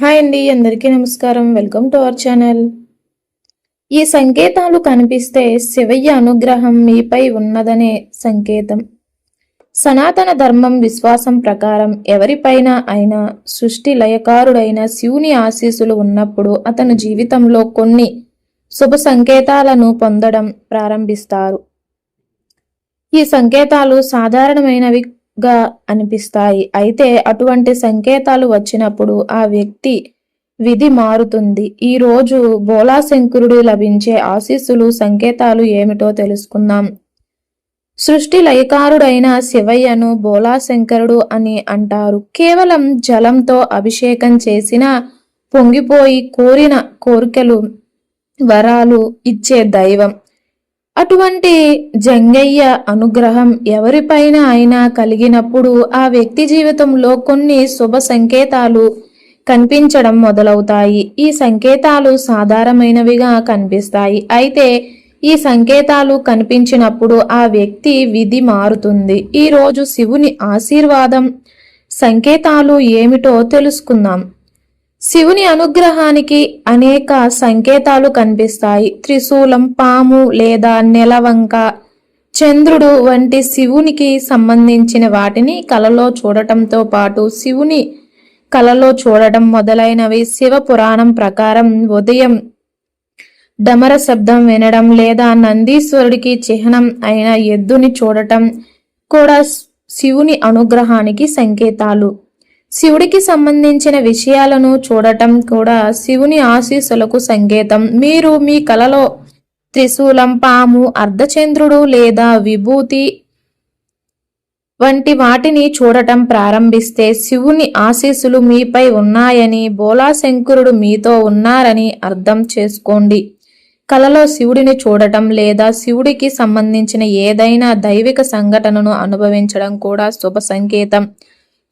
Hi అండి అందరికీ నమస్కారం. Welcome to our channel. ఈ సంకేతాలు కనిపిస్తే శివయ్య అనుగ్రహం మీపై ఉన్నదనే సంకేతం. సనాతన ధర్మం విశ్వాసం ప్రకారం ఎవరిపైన అయినా సృష్టి లయకారుడైన శివుని ఆశీస్సులు ఉన్నప్పుడు అతను జీవితంలో కొన్ని శుభ సంకేతాలను పొందడం ప్రారంభిస్తారు. ఈ సంకేతాలు సాధారణమైనవి గా అనిపిస్తాయి. అయితే అటువంటి సంకేతాలు వచ్చినప్పుడు ఆ వ్యక్తి విధి మారుతుంది. ఈ రోజు బోలాశంకరుడు లభించే ఆశీస్సులు సంకేతాలు ఏమిటో తెలుసుకుందాం. సృష్టి లయకారుడైన శివయ్యను బోలాశంకరుడు అని అంటారు. కేవలం జలంతో అభిషేకం చేసిన పొంగిపోయి కోరిన కోరికలు వరాలు ఇచ్చే దైవం. అటువంటి జంగయ్య అనుగ్రహం ఎవరిపైన అయినా కలిగినప్పుడు ఆ వ్యక్తి జీవితంలో కొన్ని శుభ సంకేతాలు కనిపించడం మొదలవుతాయి. ఈ సంకేతాలు సాధారణమైనవిగా కనిపిస్తాయి. అయితే ఈ సంకేతాలు కనిపించినప్పుడు ఆ వ్యక్తి విధి మారుతుంది. ఈరోజు శివుని ఆశీర్వాదం సంకేతాలు ఏమిటో తెలుసుకుందాం. శివుని అనుగ్రహానికి అనేక సంకేతాలు కనిపిస్తాయి. త్రిశూలం పాము లేదా నెలవంక చంద్రుడు వంటి శివునికి సంబంధించిన వాటిని కలలో చూడటంతో పాటు శివుని కలలో చూడటం మొదలైనవి శివ పురాణం ప్రకారం ఉదయం డమర శబ్దం వినడం లేదా నందీశ్వరుడికి చిహ్నం అయిన ఎద్దుని చూడటం కూడా శివుని అనుగ్రహానికి సంకేతాలు. శివుడికి సంబంధించిన విషయాలను చూడటం కూడా శివుని ఆశీస్సులకు సంకేతం. మీరు మీ కలలో త్రిశూలం పాము అర్ధచంద్రుడు లేదా విభూతి వంటి వాటిని చూడటం ప్రారంభిస్తే శివుని ఆశీస్సులు మీపై ఉన్నాయని బోలాశంకరుడు మీతో ఉన్నారని అర్థం చేసుకోండి. కలలో శివుడిని చూడటం లేదా శివుడికి సంబంధించిన ఏదైనా దైవిక సంఘటనను అనుభవించడం కూడా శుభ సంకేతం.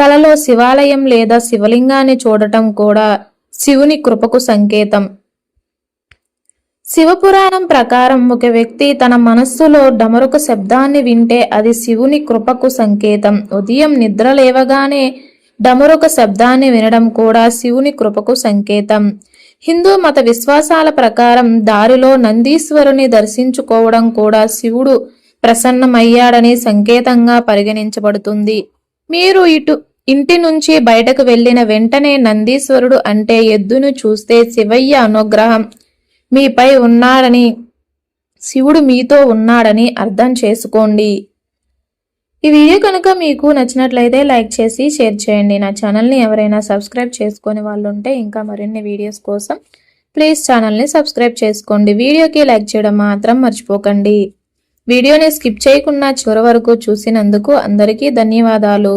కలలో శివాలయం లేదా శివలింగాన్ని చూడటం కూడా శివుని కృపకు సంకేతం. శివపురాణం ప్రకారం ఒక వ్యక్తి తన మనస్సులో డమరుక శబ్దాన్ని వింటే అది శివుని కృపకు సంకేతం. ఉదయం నిద్ర లేవగానే డమరుక శబ్దాన్ని వినడం కూడా శివుని కృపకు సంకేతం. హిందూ మత విశ్వాసాల ప్రకారం దారిలో నందీశ్వరుని దర్శించుకోవడం కూడా శివుడు ప్రసన్నమయ్యాడని సంకేతంగా పరిగణించబడుతుంది. మీరు ఇటు ఇంటి నుంచి బయటకు వెళ్ళిన వెంటనే నందీశ్వరుడు అంటే ఎద్దును చూస్తే శివయ్య అనుగ్రహం. మీపై ఉన్నాడని శివుడు మీతో ఉన్నాడని అర్థం చేసుకోండి. ఈ వీడియో కనుక మీకు నచ్చినట్లయితే లైక్ చేసి షేర్ చేయండి. నా ఛానల్ని ఎవరైనా సబ్స్క్రైబ్ చేసుకునే వాళ్ళు ఉంటే ఇంకా మరిన్ని వీడియోస్ కోసం ప్లీజ్ ఛానల్ని సబ్స్క్రైబ్ చేసుకోండి. వీడియోకి లైక్ చేయడం మాత్రం మర్చిపోకండి. వీడియోని స్కిప్ చేయకుండా చివరి వరకు చూసినందుకు అందరికీ ధన్యవాదాలు.